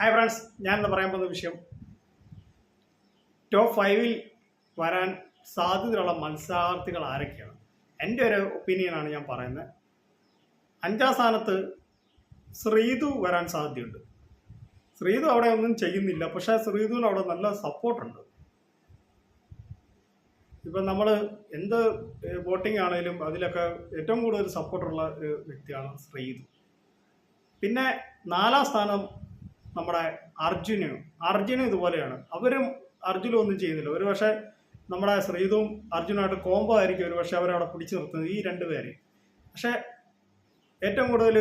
Hi friends ഞാൻ ഇന്ന് പറയാൻ പോകുന്ന വിഷയം ടോപ്പ് ഫൈവിൽ വരാൻ സാധ്യതയുള്ള മത്സരാർത്ഥികൾ ആരൊക്കെയാണ്? എന്റെ ഒരു ഒപ്പീനിയനാണ് ഞാൻ പറയുന്നത്. അഞ്ചാം സ്ഥാനത്ത് ശ്രീതു വരാൻ സാധ്യതയുണ്ട്. ശ്രീതു അവിടെ ഒന്നും ചെയ്യുന്നില്ല. പക്ഷേ ശ്രീതുവിന് അവിടെ നല്ല സപ്പോർട്ടുണ്ട് ഇപ്പം നമ്മൾ എന്ത് വോട്ടിംഗ് ആണെങ്കിലും അതിലൊക്കെ ഏറ്റവും കൂടുതൽ സപ്പോർട്ടുള്ള വ്യക്തിയാണ് ശ്രീതു. പിന്നെ നാലാം സ്ഥാനം നമ്മുടെ അർജുനും അർജുനും ഇതുപോലെയാണ്. അവരും അർജുനും ഒന്നും ചെയ്യുന്നില്ല ഒരു പക്ഷേ നമ്മുടെ ശ്രീതും അർജുനുമായിട്ട് കോംബോ ആയിരിക്കും. ഒരു പക്ഷേ അവരവിടെ പിടിച്ചു നിർത്തുന്നത് ഈ രണ്ട് പേര് പക്ഷേ ഏറ്റവും കൂടുതൽ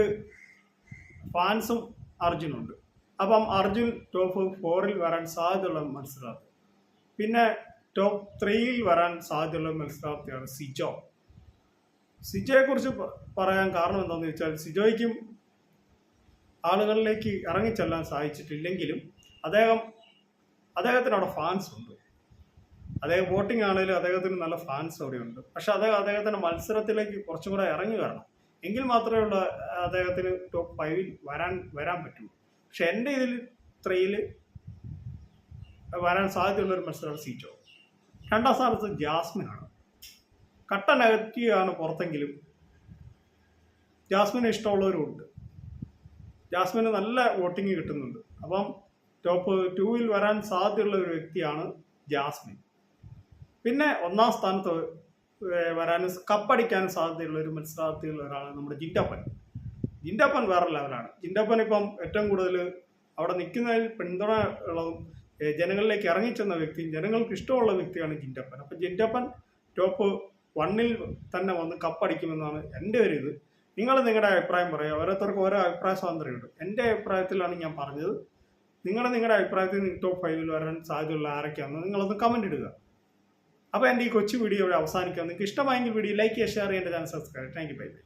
ഫാൻസും അർജുനുണ്ട്. അപ്പം അർജുൻ ടോപ്പ് ഫോറിൽ വരാൻ സാധ്യതയുള്ള മത്സരാർത്ഥി. പിന്നെ ടോപ്പ് ത്രീയിൽ വരാൻ സാധ്യതയുള്ള മത്സരാർത്ഥിയാണ് സിജോ. സിജോയെക്കുറിച്ച് പറയാൻ കാരണം എന്താണെന്ന് വെച്ചാൽ സിജോയ്ക്കും ആളുകളിലേക്ക് ഇറങ്ങിച്ചെല്ലാൻ സാധിച്ചിട്ടില്ലെങ്കിലും അദ്ദേഹം അദ്ദേഹത്തിന് അവിടെ ഫാൻസ് ഉണ്ട്. അദ്ദേഹം വോട്ടിംഗ് ആണെങ്കിലും അദ്ദേഹത്തിന് നല്ല ഫാൻസ് അവിടെയുണ്ട്. പക്ഷെ അദ്ദേഹം അദ്ദേഹത്തിന്റെ മത്സരത്തിലേക്ക് കുറച്ചും കൂടെ ഇറങ്ങി വരണം. എങ്കിൽ മാത്രമേ ഉള്ള അദ്ദേഹത്തിന് ടോപ്പ് ഫൈവിൽ വരാൻ വരാൻ പറ്റുള്ളൂ. പക്ഷെ എന്റെ ഇതിൽ ത്രീയിൽ വരാൻ സാധ്യതയുള്ള ഒരു മത്സരമാണ് സീറ്റോ രണ്ടാം സ്ഥാനത്ത് ജാസ്മിൻ ആണ്. കട്ട നെഗറ്റീവാണ് പുറത്തെങ്കിലും ജാസ്മിന് ഇഷ്ടമുള്ളവരും ഉണ്ട്. ജാസ്മിന് നല്ല വോട്ടിംഗ് കിട്ടുന്നുണ്ട്. അപ്പം ടോപ്പ് ടൂവിൽ വരാൻ സാധ്യതയുള്ള ഒരു വ്യക്തിയാണ് ജാസ്മിൻ. പിന്നെ ഒന്നാം സ്ഥാനത്ത് വരാനും കപ്പടിക്കാൻ സാധ്യതയുള്ള ഒരു മത്സരാർത്ഥികളിൽ ഒരാളാണ് നമ്മുടെ ജിൻഡപ്പൻ. ജിൻഡപ്പൻ വേറെ ലെവലാണ്. ജിൻഡപ്പൻ ഇപ്പം ഏറ്റവും കൂടുതൽ അവിടെ നിൽക്കുന്നതിൽ പിന്തുണ ഉള്ളതും ജനങ്ങളിലേക്ക് ഇറങ്ങിച്ചെന്ന വ്യക്തിയും ജനങ്ങൾക്ക് ഇഷ്ടമുള്ള വ്യക്തിയാണ് ജിൻഡപ്പൻ. അപ്പം ജിൻഡപ്പൻ ടോപ്പ് വണ്ണിൽ തന്നെ വന്ന് കപ്പടിക്കുമെന്നാണ് എന്റെ ഒരു ഇത്. നിങ്ങൾ നിങ്ങളുടെ അഭിപ്രായം പറയുക. ഓരോരുത്തർക്കും ഓരോ അഭിപ്രായ സ്വാതന്ത്ര്യമുണ്ട്. എന്റെ അഭിപ്രായത്തിലാണ് ഞാൻ പറഞ്ഞത്. നിങ്ങൾ നിങ്ങളുടെ അഭിപ്രായത്തിൽ ടോപ്പ് ഫൈവിൽ വരാൻ സാധ്യതയുള്ള ആരൊക്കെയാണെന്ന് നിങ്ങളൊന്ന് കമന്റ് ഇടുക. അപ്പോൾ എന്റെ ഈ കൊച്ചു വീഡിയോ ഇവിടെ അവസാനിക്കാം. നിങ്ങൾക്ക് ഇഷ്ടമായെങ്കിൽ വീഡിയോ ലൈക്ക് ചെയ്യുക ഷെയർ ചെയ്യേണ്ട channel subscribe thank you bye bye